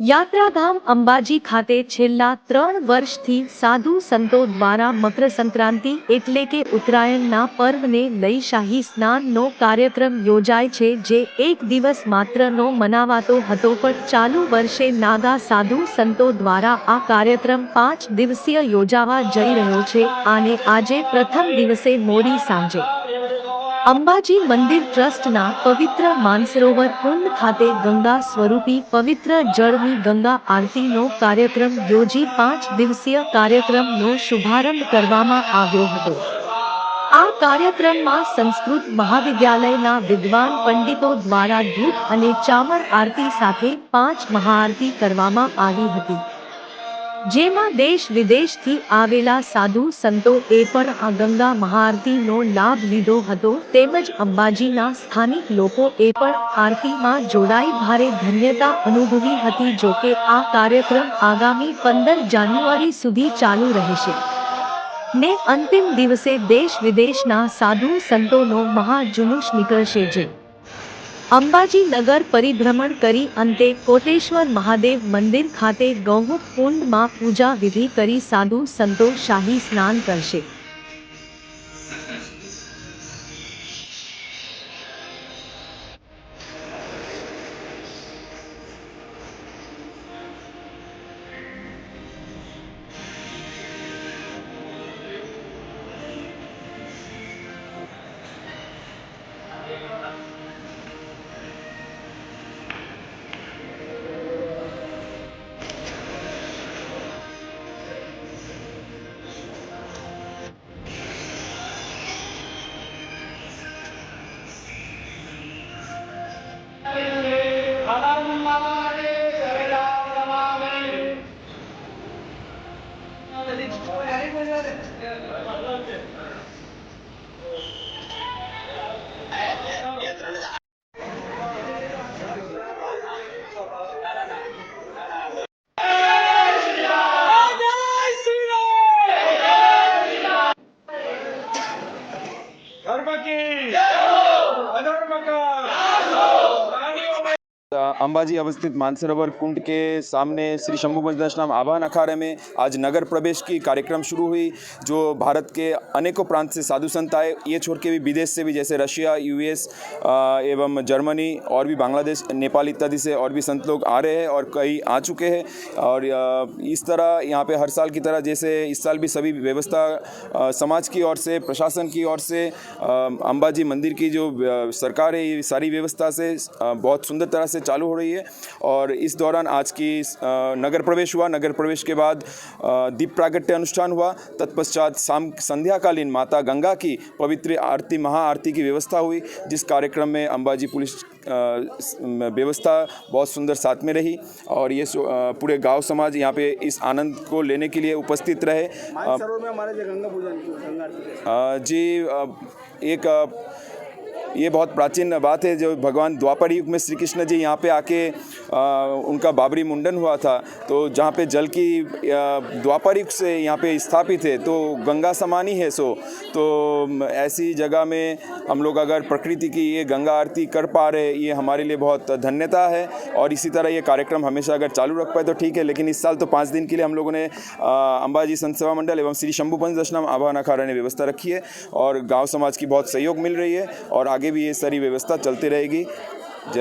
યાત્રાધામ અંબાજી ખાતે છેલ્લા ત્રણ વર્ષથી સાધુ સંતો દ્વારા મકર સંક્રાંતિ એટલે કે ઉત્તરાયણના પર્વને લઈ શાહી સ્નાનનો કાર્યક્રમ યોજાય છે, જે એક દિવસ માત્રનો મનાવાતો હતો. પણ ચાલુ વર્ષે નાગા સાધુ સંતો દ્વારા આ કાર્યક્રમ પાંચ દિવસીય યોજાવા જઈ રહ્યો છે. અને આજે પ્રથમ દિવસે મોડી સાંજે અંબાજી મંદિર ટ્રસ્ટના પવિત્ર માનસરોવર કુંડ ખાતે ગંગા સ્વરૂપી પવિત્ર જળની ગંગા આરતીનો કાર્યક્રમ યોજી પાંચ દિવસીય કાર્યક્રમનો શુભારંભ કરવામાં આવ્યો હતો. આ કાર્યક્રમમાં સંસ્કૃત મહાવિદ્યાલયના વિદ્વાન પંડિતો દ્વારા ધૂપ અને ચામર આરતી સાથે પાંચ મહાઆરતી કરવામાં આવી હતી. જેમાં દેશ વિદેશથી આવેલા સાધુ સંતોએ પણ આ ગંગા મહાઆરતીનો લાભ લીધો હતો. તેમજ અંબાજીના સ્થાનિક લોકોએ પણ આરતીમાં જોડાઈ ભારે ધન્યતા અનુભવી હતી જોકે આ કાર્યક્રમ આગામી પંદર જાન્યુઆરી સુધી ચાલુ રહેશે. ને અંતિમ દિવસે દેશ વિદેશના સાધુ સંતોનો મહાજુલુસ નીકળશે જે અંબાજી નગર પરિભ્રમણ કરી અંતે કોટેશ્વર મહાદેવ મંદિર ખાતે ગૌમુખ કુંડમાં પૂજા વિધિ કરી સાધુ સંતો શાહી સ્નાન કરશે. Papa! अंबाजी अवस्थित मानसरोवर कुंड के सामने श्री शंभु पंचदशनाम आवाहन अखाड़े में आज नगर प्रवेश की कार्यक्रम शुरू हुई, जो भारत के अनेकों प्रांत से साधु संत आए। ये छोड़ के भी विदेश से भी, जैसे रशिया, यूएस एवं जर्मनी, और भी बांग्लादेश, नेपाल इत्यादि से और भी संत लोग आ रहे हैं और कई आ चुके हैं। और इस तरह यहाँ पे हर साल की तरह जैसे इस साल भी सभी व्यवस्था समाज की ओर से, प्रशासन की ओर से अंबाजी मंदिर की जो सरकार है, ये सारी व्यवस्था से बहुत सुंदर तरह से चालू हो रही है। और इस दौरान आज की नगर प्रवेश हुआ। नगर प्रवेश के बाद दीप प्रागट्य अनुष्ठान हुआ। तत्पश्चात शाम संध्याकालीन माता गंगा की पवित्र आरती महाआरती की व्यवस्था हुई जिस कार्यक्रम में अंबाजी पुलिस व्यवस्था बहुत सुंदर साथ में रही। और ये पूरे गाँव समाज यहाँ पे इस आनंद को लेने के लिए उपस्थित रहे। में हमारे गंगा पूजन गंगा आरती जी एक ये बहुत प्राचीन बात है जो भगवान द्वापर युग में श्री कृष्ण जी यहाँ पे आके अ, उनका बाबरी मुंडन हुआ था। तो जहाँ पे जल की द्वापर युग से यहाँ पे स्थापित है तो गंगा समान ही है सो तो ऐसी जगह में हम लोग अगर प्रकृति की ये गंगा आरती कर पा रहे ये हमारे लिए बहुत धन्यता है। और इसी तरह ये कार्यक्रम हमेशा अगर चालू रख पाए तो ठीक है लेकिन इस साल तो पाँच दिन के लिए हम लोगों ने अ, अंबाजी संत सेवा मंडल एवं श्री शंभू पंच दशनाम आवाहन अखाड़ा ने व्यवस्था रखी है। और गाँव समाज की बहुत सहयोग मिल रही है और आगे भी ये सारी व्यवस्था चलती रहेगी।